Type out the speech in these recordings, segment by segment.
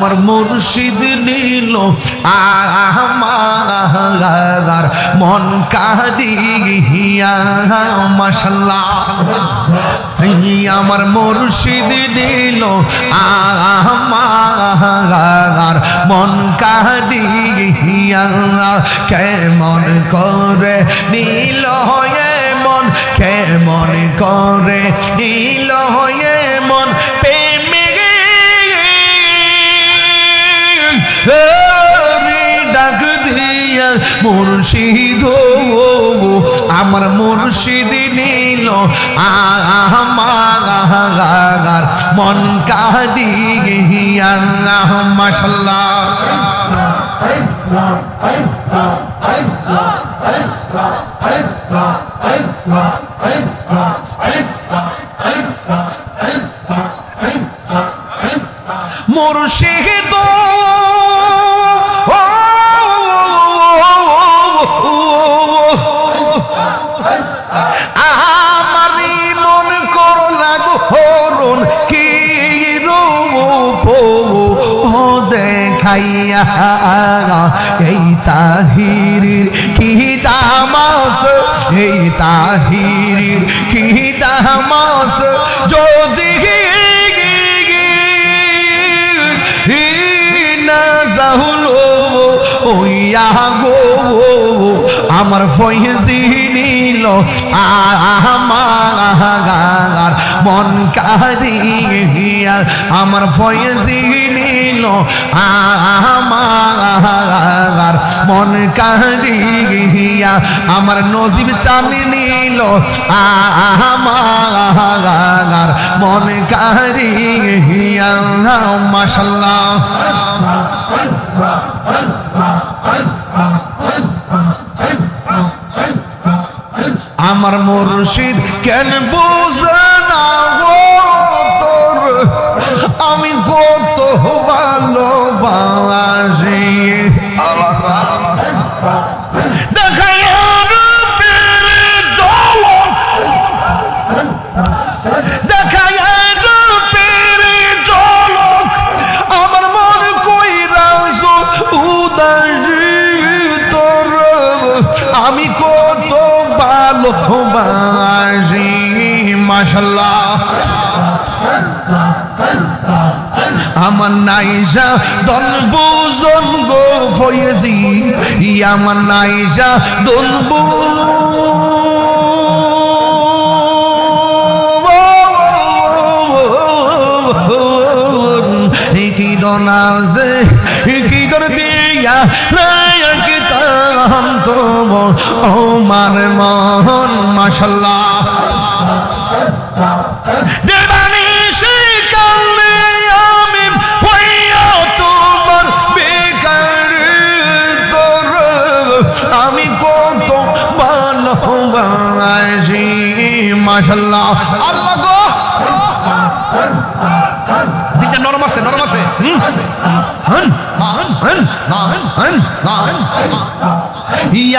আমার মুর্শিদ নিল, আমার মন কাদিয়া মাসাল্লাহ আমার মুর্শিদ দিল আমার মন কাদিয়া। কেমন করে নীল হয়ে মন, কেমন করে নীল হয়ে মন। আমার মুর্শিদ নিল আমার মন গিয়া মাসাল্লাহ মুর্শিদ দেখাইয়া এই তাহিরির কি দামাস এই তাহিরির কি দামাস যদি না যাহুল ওইয়া গো আমার ফয়েজি নিল, আমার মন কারিয়া আমার ফয়েজি নিল, আমার মন কারিয়া আমার নজিব চানি নিল, আমার মন কারিয়া মাসাল্লাহ আমার মুর্শিদ কেন বুঝে না গো তোর? আমি কত ভালোবাসি। আমি কত ভালোবাসি মাসাল্লাহ আমার নাইজা দল বুজন গো ফয়েজি, আমার নাইজা দল কি দনাজে, কি দর দিয়া নায়ক তাম তো ও মার মন মাশাল্লাহ দেবানি সে কালে আমি কত ভালোবাসি মাশাল্লাহ আল্লাহ গো দিকটা নরম আছে নরম আছে। হন, হন, হন, হন, হন, হন।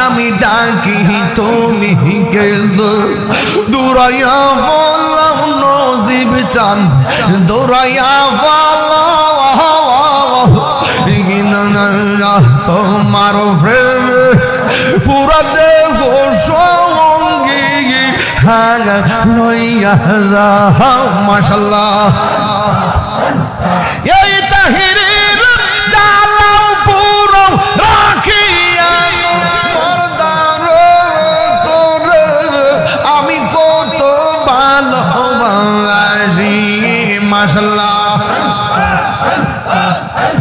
আমি ডাকি, তুমি কেন্দ দূরাইয়া বললাম নজিব চান, দূরাইয়া বললাম তোমার প্রেম। পুরা দেহ সঙ্গী হ্যাঁ লইয়া এই মাশাল্লাহ।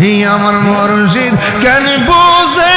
হি আমার মরজিদ কেন বুঝে